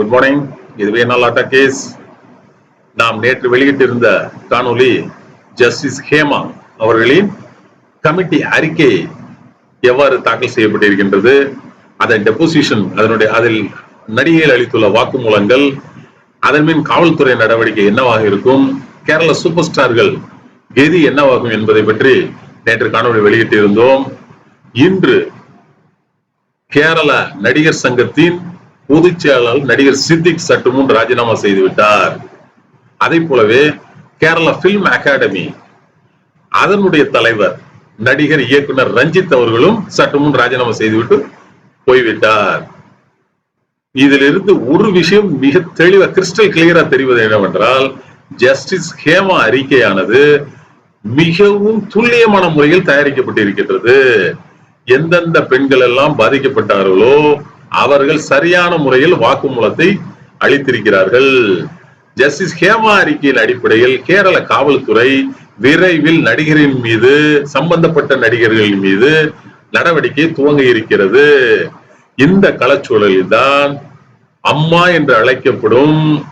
Good morning இதுவே நல்லாட்டா case நாம் நேற்று வெளியிட்டிருந்த காணொலி ஜஸ்டிஸ் ஹேமா அவர்களின் கமிட்டி அறிக்கை எவ்வாறு தாக்கல் செய்யப்பட்டிருக்கின்றது அதன் டெபோசிஷன் அதனுடைய அதில் நடிகைகள் அளித்துள்ள வாக்குமூலங்கள் அதன் பின் காவல்துறை நடவடிக்கை என்னவாக இருக்கும் கேரள சூப்பர் ஸ்டார்கள் கெதி என்னவாகும் என்பதை பற்றி நேற்று காணொலி வெளியிட்டிருந்தோம். இன்று கேரள நடிகர் சங்கத்தின் பொதுச் செயலாளர் நடிகர் சித்திக் சற்று முன் ராஜினாமா செய்துவிட்டார். அதை போலவே கேரள பிலிம் அகாடமி அதனுடைய தலைவர் நடிகர் இயக்குனர் ரஞ்சித் அவர்களும் சற்று முன் ராஜினாமா செய்துவிட்டு போய்விட்டார். இதிலிருந்து ஒரு விஷயம் மிக தெளிவா கிறிஸ்டல் கிளியரா தெரிவது என்னவென்றால் ஜஸ்டிஸ் ஹேமா அறிக்கையானது மிகவும் துல்லியமான முறையில் தயாரிக்கப்பட்டிருக்கின்றது. எந்தெந்த பெண்கள் எல்லாம் பாதிக்கப்பட்டார்களோ அவர்கள் சரியான முறையில் வாக்குமூலத்தை அளித்திருக்கிறார்கள். ஜஸ்டிஸ் ஹேமா அறிக்கையின் அடிப்படையில் கேரள காவல்துறை விரைவில் நடிகரின் மீது சம்பந்தப்பட்ட நடிகர்கள் மீது நடவடிக்கை துவங்க இருக்கிறது. இந்த களச்சூழலில் தான் அம்மா என்று அழைக்கப்படும்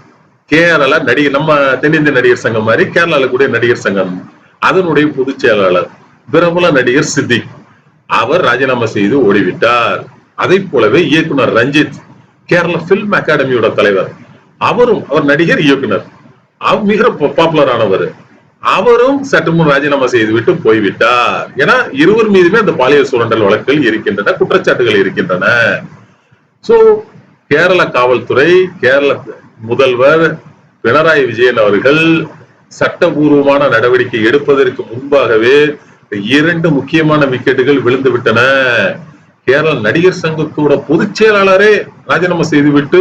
கேரள நடிகர் நம்ம தென்னிந்திய நடிகர் சங்கம் மாதிரி கேரளால கூடிய நடிகர் சங்கம். அதனுடைய பொதுச் செயலாளர் பிரபல நடிகர் சித்திக். அவர் ராஜினாமா செய்து ஓடிவிட்டார். அதை போலவே இயக்குனர் ரஞ்சித் கேரள பிலிம் அகாடமியோட தலைவர். அவரும் அவர் நடிகர் இயக்குனர். அவர் மிக பாப்புலர் ஆனவர். அவரும் சற்று முன் ராஜினாமா செய்துவிட்டு போய்விட்டார். ஏன்னா இருவர் மீதுமே அந்த பாலியல் சுரண்டல் வழக்குகள் இருக்கின்றன குற்றச்சாட்டுகள் இருக்கின்றன. சோ கேரள காவல்துறை கேரள முதல்வர் பினராயி விஜயன் அவர்கள் சட்டபூர்வமான நடவடிக்கை எடுப்பதற்கு முன்பாகவே இரண்டு முக்கியமான விக்கெட்டுகள் விழுந்து விட்டன கேரள நடிகர் சங்கத்தோட பொதுச் செயலாளரே ராஜினாமா செய்துவிட்டு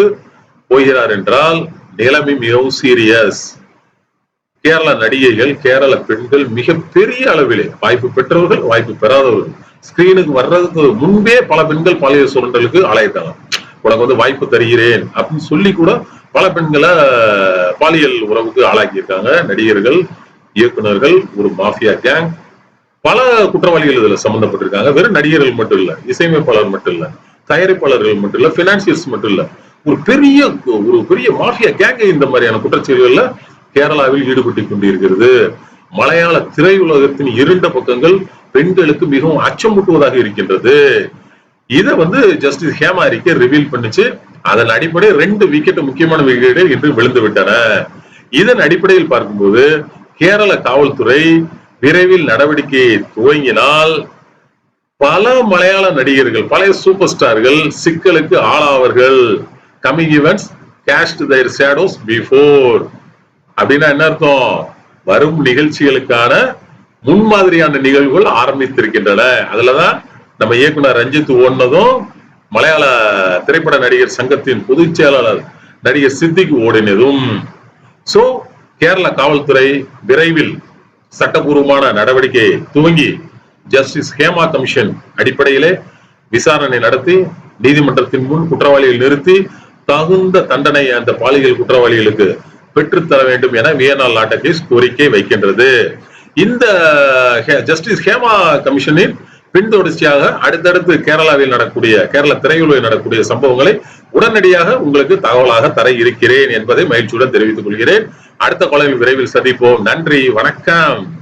போகிறார் என்றால் நிலைமை மிகவும் சீரியஸ். கேரள நடிகைகள் கேரள பெண்கள் மிக பெரிய அளவிலே வாய்ப்பு பெற்றவர்கள் வாய்ப்பு பெறாதவர்கள். ஸ்கிரீனுக்கு வர்றதுக்கு முன்பே பல பெண்கள் பாலியல் சுரண்டலுக்கு ஆளாயிட்டாங்க உனக்கு வந்து வாய்ப்பு தருகிறேன் அப்படின்னு சொல்லி கூட பல பெண்களை பாலியல் உறவுக்கு ஆளாக்கியிருக்காங்க. நடிகர்கள் இயக்குனர்கள் ஒரு மாஃபியா கேங் பல குற்றவாளிகள் இதுல சம்பந்தப்பட்டிருக்காங்க. வெறும் நடிகர்கள் மட்டும் இல்ல இசையமைப்பாளர் மட்டும் இல்ல தயாரிப்பாளர்கள் மட்டும் இல்ல பினான்சியர்ஸ் மட்டும் இல்ல. ஒரு பெரிய ஒரு பெரிய மாஃபியா கேங்க இந்த மாதிரியான குற்றச்செயல்கள்ல கேரளாவில் ஈடுபட்டு கொண்டிருக்கிறது. மலையாள திரையுலகத்தின் இருண்ட பக்கங்கள் பெண்களுக்கு மிகவும் அச்சமூட்டுவதாக இருக்கின்றது. இதை வந்து ஜஸ்டிஸ் ஹேமா அறிக்கை ரிவீல் பண்ணுச்சு. அதன் அடிப்படையில் ரெண்டு விக்கெட் முக்கியமான விக்கெட்டுகள் இன்று விழுந்து விட்டன. இதன் அடிப்படையில் பார்க்கும்போது கேரள காவல்துறை விரைவில் நடவடிக்கையை துவங்கினால் பல மலையாள நடிகர்கள் பழைய சூப்பர் ஸ்டார்கள் சிக்கலுக்கு ஆளாவார்கள். Coming events cast their shadows before அப்படின்னா என்ன அர்த்தம்? வரும் நிகழ்ச்சிகளுக்கான முன்மாதிரியான நிகழ்வுகள் ஆரம்பித்திருக்கின்றன. அதுலதான் நம்ம இயக்குனர் ரஞ்சித் ஓடினதும் மலையாள திரைப்பட நடிகர் சங்கத்தின் பொதுச் செயலாளர் நடிகர் சித்திக் ஓடினதும். சோ கேரள காவல்துறை விரைவில் சட்டபூர்வமான நடவடிக்கையை துவங்கி ஜஸ்டிஸ் ஹேமா கமிஷன் அடிப்படையிலே விசாரணை நடத்தி நீதிமன்றத்தின் முன் குற்றவாளிகள் நிறுத்தி தகுந்த தண்டனை அந்த பாலியல் குற்றவாளிகளுக்கு பெற்றுத்தர வேண்டும் என வியனால் நாட்ட கேஸ் கோரிக்கை வைக்கின்றது. இந்த ஜஸ்டிஸ் ஹேமா கமிஷனின் பின்தொடர்ச்சியாக அடுத்தடுத்து கேரளாவில் நடக்கக்கூடிய கேரள திரையுலகில் நடக்கக்கூடிய சம்பவங்களை உடனடியாக உங்களுக்கு தகவலாக தர இருக்கிறேன் என்பதை மகிழ்ச்சியுடன் தெரிவித்துக் கொள்கிறேன். அடுத்த கொலை விரைவில் சந்திப்போம். நன்றி வணக்கம்.